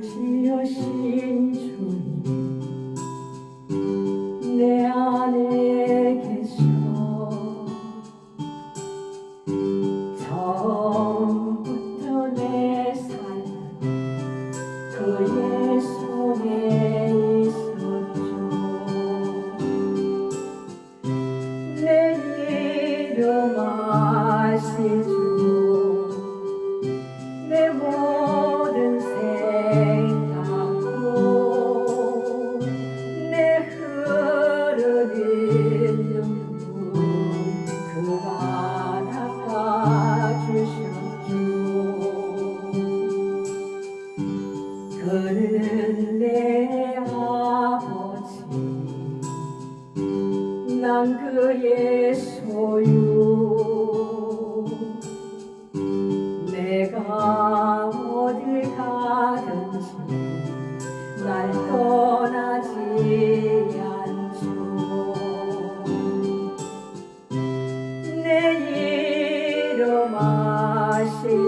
지으신 주님 내 안에 계셔. 처음부터 내 삶은 그의 손에 있었죠 내 이름 아시죠 난 그의 소유 내가 어딜 가든지 날 떠나지 않죠. 내 이름 아시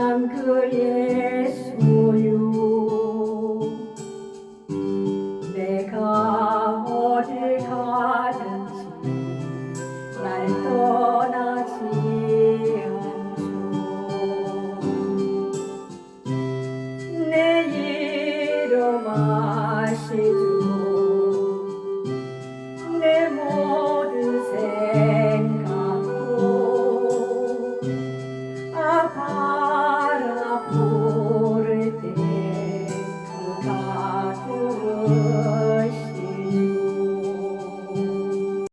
난 그의 소유 내가 어딜 가든지 날떠